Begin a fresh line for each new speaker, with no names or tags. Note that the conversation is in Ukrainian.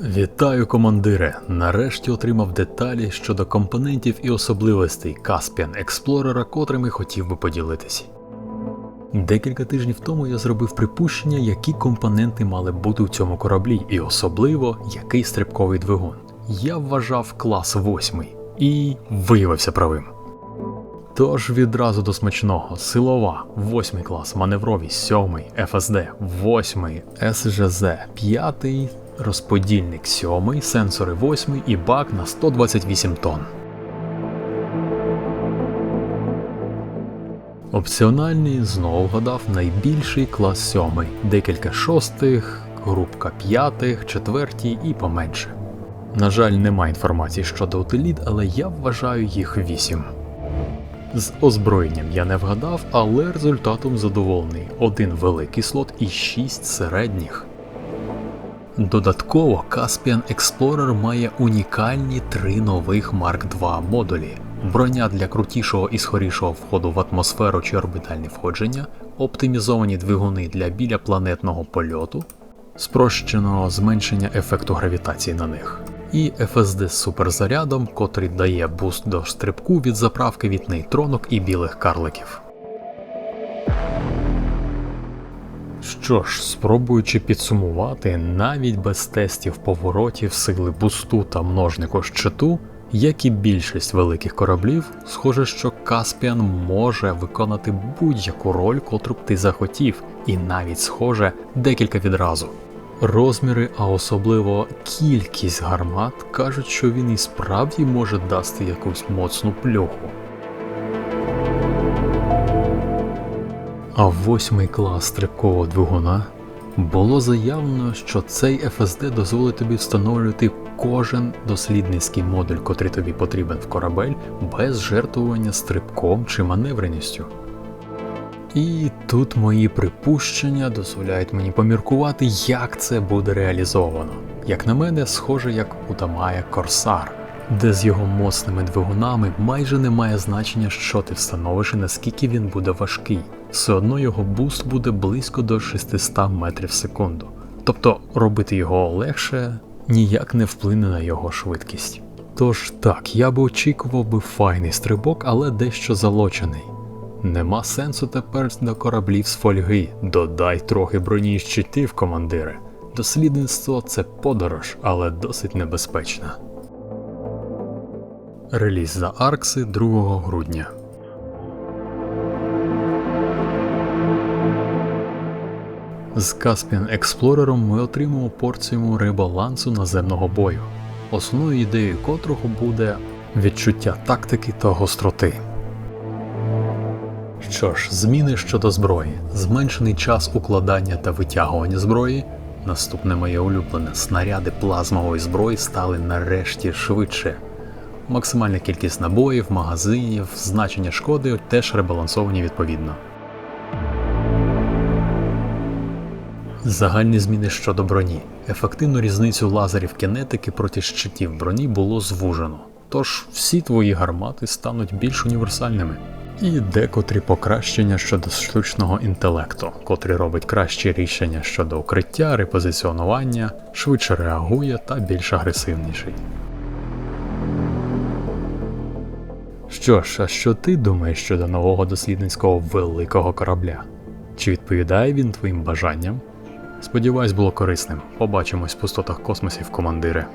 Вітаю, командире! Нарешті отримав деталі щодо компонентів і особливостей Caspian Explorer, котрими хотів би поділитись. Декілька тижнів тому я зробив припущення, які компоненти мали бути в цьому кораблі, і особливо який стрибковий двигун. Я вважав клас 8 і виявився правим. Тож відразу до смачного силова, 8 клас, маневровий, 7, ФСД, 8, СЖЗ, 5, розподільник 7, сенсори 8 і бак на 128 тонн. Опціональний знову вгадав найбільший клас 7, декілька шостих, групка п'ятих, четвертій і поменше. На жаль, немає інформації щодо утиліт, але я вважаю їх 8. З озброєнням я не вгадав, але результатом задоволений. Один великий слот і 6 середніх. Додатково Caspian Explorer має унікальні три нових Mark II модулі: броня для крутішого і скорішого входу в атмосферу чи орбітальне входження, оптимізовані двигуни для біляпланетного польоту, спрощеного зменшення ефекту гравітації на них, і FSD з суперзарядом, котрий дає буст до стрибку від заправки від нейтронок і білих карликів. Що ж, спробуючи підсумувати, навіть без тестів поворотів, сили бусту та множнику щиту, як і більшість великих кораблів, схоже, що Каспіан може виконати будь-яку роль, котру б ти захотів, і навіть схоже декілька відразу. Розміри, а особливо кількість гармат кажуть, що він і справді може дасти якусь моцну плюху. А восьмий клас стрибкового двигуна було заявлено, що цей FSD дозволить тобі встановлювати кожен дослідницький модуль, котрий тобі потрібен в корабель, без жертвування стрибком чи маневреністю. І тут мої припущення дозволяють мені поміркувати, як це буде реалізовано. Як на мене, схоже, як у Тамая Корсар, де з його моцними двигунами майже немає значення, що ти встановиш і наскільки він буде важкий. Все одно його буст буде близько до 600 метрів в секунду. Тобто робити його легше ніяк не вплине на його швидкість. Тож так, я би очікував би файний стрибок, але дещо залочений. Нема сенсу тепер до кораблів з фольги. Додай трохи броні і щитів, командире. Дослідництво це подорож, але досить небезпечна. Реліз за Аркси 2 грудня. З Caspian Explorer ми отримаємо порцію ребалансу наземного бою, основною ідеєю котрого буде відчуття тактики та гостроти. Що ж, зміни щодо зброї, зменшений час укладання та витягування зброї. Наступне моє улюблене снаряди плазмової зброї стали нарешті швидше. Максимальна кількість набоїв, магазинів, значення шкоди теж ребалансовані відповідно. Загальні зміни щодо броні. Ефективну різницю лазерів кінетики проти щитів броні було звужено, тож всі твої гармати стануть більш універсальними. І декотрі покращення щодо штучного інтелекту, котрий робить кращі рішення щодо укриття, репозиціонування, швидше реагує та більш агресивніший. Що ж, а що ти думаєш щодо нового дослідницького великого корабля? Чи відповідає він твоїм бажанням? Сподіваюсь, було корисним. Побачимось в пустотах космосів, командире.